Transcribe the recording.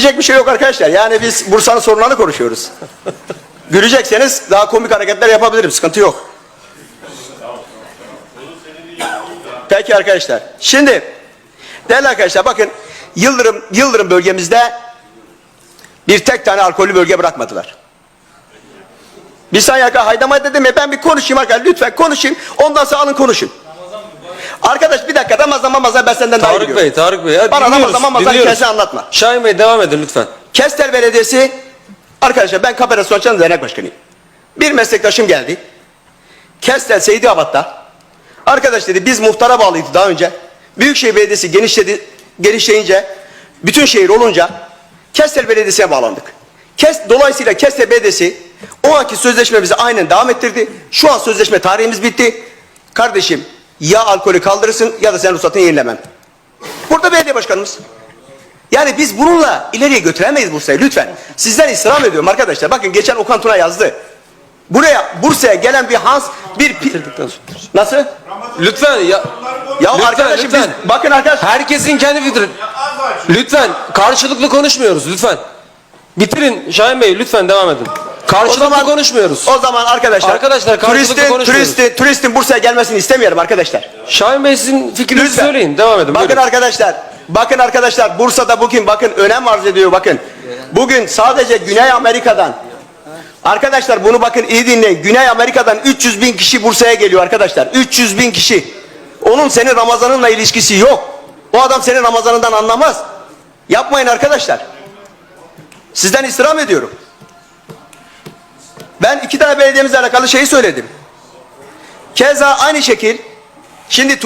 Gülünecek bir şey yok arkadaşlar. Yani biz Bursa'nın sorunlarını konuşuyoruz. Gülecekseniz daha komik hareketler yapabilirim. Sıkıntı yok. Peki arkadaşlar. Şimdi değerli arkadaşlar bakın Yıldırım Yıldırım bölgemizde bir tek tane alkollü bölge bırakmadılar. Bir saniye haydama dedim ya ben bir konuşayım arkadaşlar lütfen konuşayım ondan sonra alın konuşun. Arkadaş bir dakika Ramazan Ramazan ben senden daha iyi Tarık biliyorum. Bey, Tarık Bey. Hadi Bana dinliyoruz, dinliyoruz. hikayesini anlatma. Şahin Bey devam edin lütfen. Kestel Belediyesi arkadaşlar ben Kaperasyon Açan Dernek Başkanıyım. Bir meslektaşım geldi. Kestel Seydi Abad'da. Arkadaş dedi biz muhtara bağlıydı daha önce. Büyükşehir Belediyesi genişledi, genişleyince bütün şehir olunca Kestel Belediyesi'ne bağlandık. Kes, dolayısıyla Kestel Belediyesi o anki sözleşmemizi aynen devam ettirdi. Şu an sözleşme tarihimiz bitti. Kardeşim ya alkolü kaldırırsın ya da sen ruhsatını yenilemem. Burada belediye başkanımız. Yani biz bununla ileriye götüremeyiz Bursa'yı lütfen. Sizden istirham ediyorum arkadaşlar. Bakın geçen Okan Tuna yazdı. Buraya Bursa'ya gelen bir Hans bir pi- Bitirdikten sonra. Nasıl? Lütfen ya. Ya Lütfen, arkadaşım lütfen. biz bakın arkadaşlar Herkesin kendi fikri. Lütfen karşılıklı konuşmuyoruz lütfen. Bitirin Şahin Bey lütfen devam edin. Karşılıklı konuşmuyoruz. O zaman arkadaşlar Arkadaşlar, karşılıklı turistin, konuşmuyoruz. turistin, turistin Bursa'ya gelmesini istemiyorum arkadaşlar. Şahin Bey sizin fikrinizi Lütfen. söyleyin. Devam edin. Bakın buyurun. arkadaşlar, bakın arkadaşlar Bursa'da bugün bakın önem arz ediyor bakın. Bugün sadece Güney Amerika'dan Arkadaşlar bunu bakın iyi dinleyin. Güney Amerika'dan 300 bin kişi Bursa'ya geliyor arkadaşlar. 300 bin kişi. Onun senin Ramazan'ınla ilişkisi yok. O adam senin Ramazan'ından anlamaz. Yapmayın arkadaşlar. Sizden istirham ediyorum. Ben iki tane belediyemizle alakalı şeyi söyledim. Keza aynı şekil şimdi